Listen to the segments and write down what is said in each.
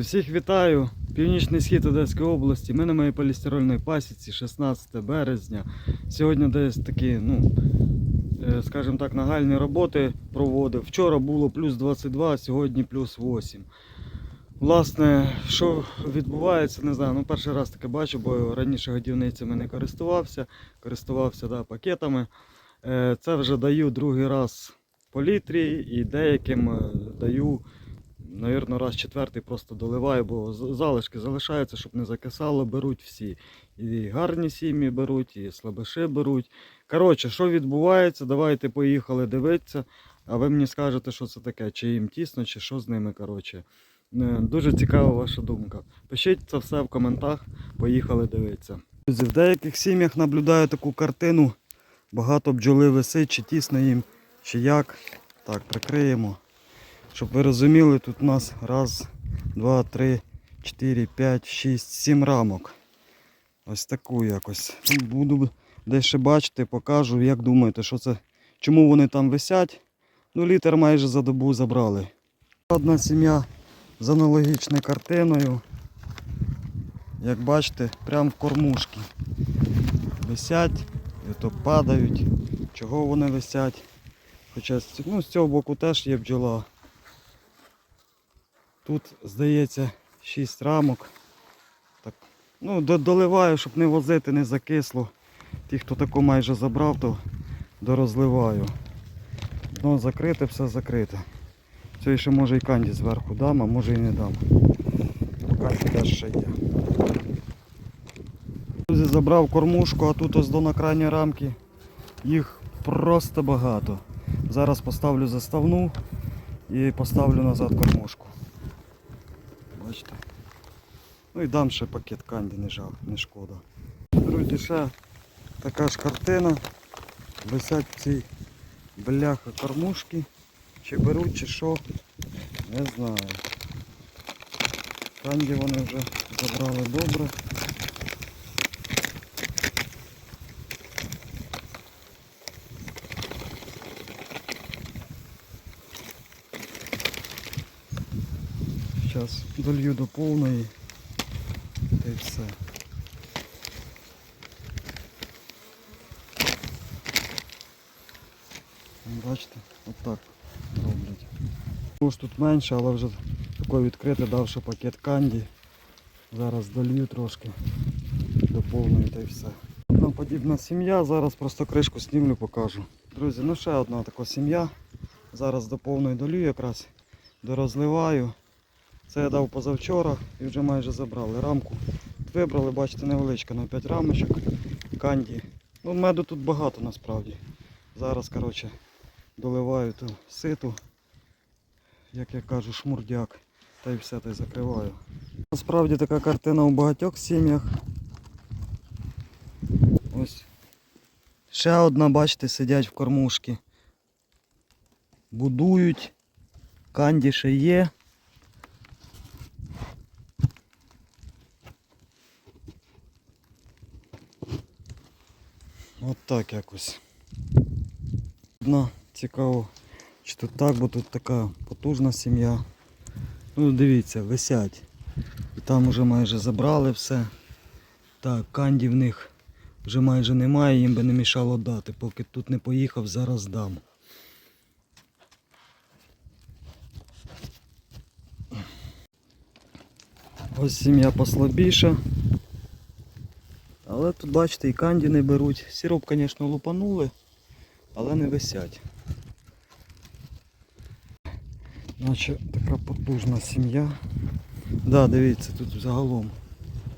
Всіх вітаю! Північний схід Одеської області. Ми на моїй полістирольній пасіці 16 березня. Сьогодні десь такі, ну, е, скажімо так, нагальні роботи проводив. Вчора було плюс 22, а сьогодні плюс 8. Власне, що відбувається, не знаю. Ну, перший раз таке бачу, бо раніше годівницями не користувався, користувався да, пакетами. Е, Це вже даю другий раз по літрі і деяким е, даю Навірно, раз четвертий просто доливаю, бо залишки залишаються, щоб не закисало, беруть всі. І гарні сім'ї беруть, і слабиші беруть. Коротше, що відбувається, давайте поїхали дивитися, а ви мені скажете, що це таке, чи їм тісно, чи що з ними. коротше. Е, Дуже цікава ваша думка. Пишіть це все в коментах, поїхали дивитися. Друзі, в деяких сім'ях наблюдаю таку картину. Багато бджоли висить, чи тісно їм, чи як. Так, прикриємо. Щоб ви розуміли, тут у нас раз, два, три, чотири, п'ять, шість, сім рамок. Ось таку якось. Ну, Буду дещо бачити, покажу, як думаєте, що це, чому вони там висять. Ну, літр майже за добу забрали. Одна сім'я з аналогічною картиною. Як бачите, прямо в кормушки. Висять, то падають. Чого вони висять? Хоча ну, з цього боку теж є бджола. Тут, здається, 6 рамок. Так, ну, доливаю, щоб не возити, не закисло. Ті, хто таку майже забрав, то дорозливаю. Дно закрите, все закрите. Це ще може і канді зверху дам, а може і не дам. Канді теж ще є. Друзі, забрав кормушку, а тут ось до на крайній рамки. Їх просто багато. Зараз поставлю заставну і поставлю назад кормушку. Бачите? Ну і дам ще пакет канді, не жал, не шкода. Друзі, ще така ж картина. Висять ці бляха кормушки. Чи беруть, чи що, не знаю. Канді вони вже забрали добре. Зараз долью до повної та й все. Бачите, отак роблять. Може тут менше, але вже таке відкрите, давши пакет канді. Зараз долью трошки до повної та й все. Одна подібна сім'я, зараз просто кришку знімлю, покажу. Друзі, ну ще одна така сім'я. Зараз до повної долю якраз дорозливаю. Це я дав позавчора і вже майже забрали рамку. Вибрали, бачите, невеличка на 5 рамочок. Канді. Ну, меду тут багато насправді. Зараз, коротше, доливаю ту ситу, як я кажу, шмурдяк. Та й все та й закриваю. Насправді така картина у багатьох сім'ях. Ось. Ще одна, бачите, сидять в кормушці. Будують. Канді ще є. От так якось. Одна цікаво, чи тут так, бо тут така потужна сім'я. Ну дивіться, висять. І там вже майже забрали все. Так, канді в них вже майже немає, їм би не мішало дати. Поки тут не поїхав, зараз дам. Ось сім'я послабіша. Але тут бачите і канді не беруть. Сироп, звісно, лупанули, але не висять. Наче така потужна сім'я. Да, дивіться, тут загалом.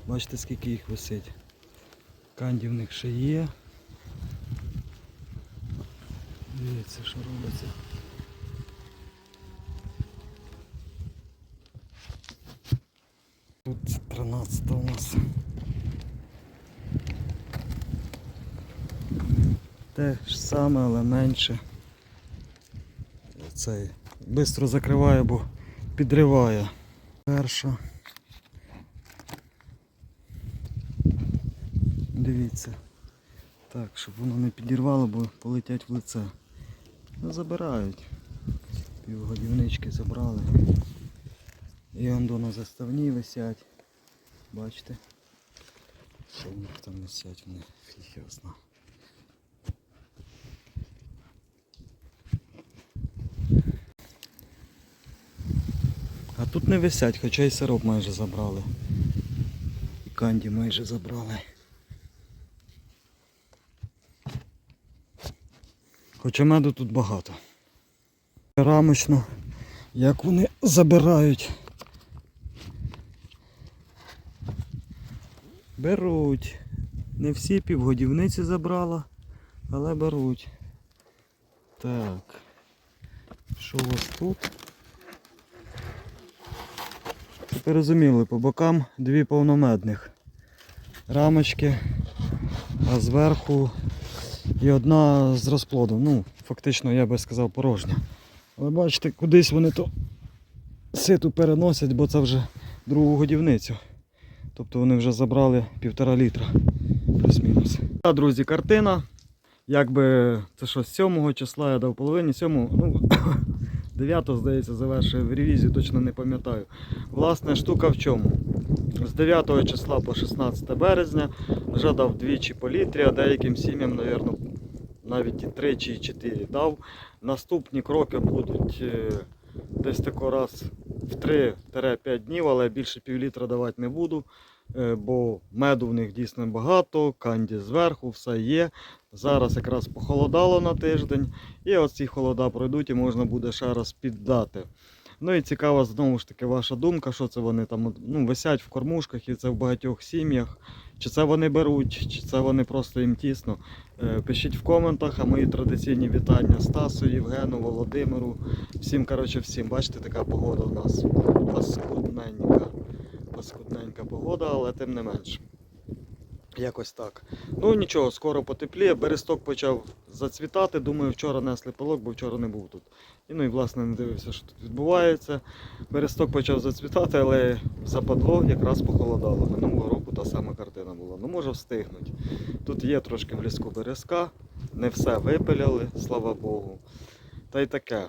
Бачите скільки їх висить. Канді в них ще є. Дивіться, що робиться. Тут 13 у нас. Те ж саме, але менше. Цей бистро закриває, бо підриває. Перша. Дивіться. Так, щоб воно не підірвало, бо полетять в лице. Ну, забирають. Півгодівнички забрали. І он на заставні висять. Бачите? Що в них там висять, вони фіг його тут не висять, хоча і сироп майже забрали. І канді майже забрали. Хоча меду тут багато. Рамочно, як вони забирають. Беруть. Не всі півгодівниці забрала, але беруть. Так. Що у вас тут? Тепер розуміли, по бокам дві повномедних рамочки, а зверху і одна з розплодом. Ну, фактично, я би сказав, порожня. Але бачите, кудись вони то ситу переносять, бо це вже другу годівницю. Тобто вони вже забрали півтора літра. Плюс-мінус. А, друзі, картина. Якби це що, з 7 числа я дав половині, 7, ну, 9, здається, завершив ревізію, точно не пам'ятаю. Власне, штука в чому? З 9 числа по 16 березня вже дав двічі по літрі, а деяким сім'ям, мабуть, навіть і 3 чи 4 дав. Наступні кроки будуть е, десь тако раз в 3-5 днів, але більше півлітра давати не буду, е, бо меду в них дійсно багато, канді зверху, все є. Зараз якраз похолодало на тиждень, і оці холода пройдуть і можна буде ще раз піддати. Ну і цікава знову ж таки ваша думка, що це вони там ну, висять в кормушках і це в багатьох сім'ях. Чи це вони беруть, чи це вони просто їм тісно. Е, Пишіть в коментах, а мої традиційні вітання Стасу, Євгену, Володимиру. Всім, коротше, всім. Бачите, така погода у нас паскудненька. Паскудненька погода, але тим не менш. Якось так. Ну нічого, скоро потепліє. Бересток почав зацвітати. Думаю, вчора несли пилок, бо вчора не був тут. І ну і власне не дивився, що тут відбувається. Бересток почав зацвітати, але западло якраз похолодало. Минулого року та сама картина була. Ну може встигнуть. Тут є трошки в ліску березка, не все випиляли, слава Богу. Та й таке.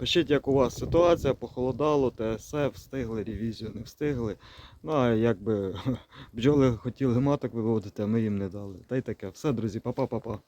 Пишіть, як у вас ситуація, похолодало, ТСФ, встигли, ревізію не встигли. Ну а якби бджоли хотіли маток виводити, а ми їм не дали. Та й таке. Все, друзі, па-па-па-па.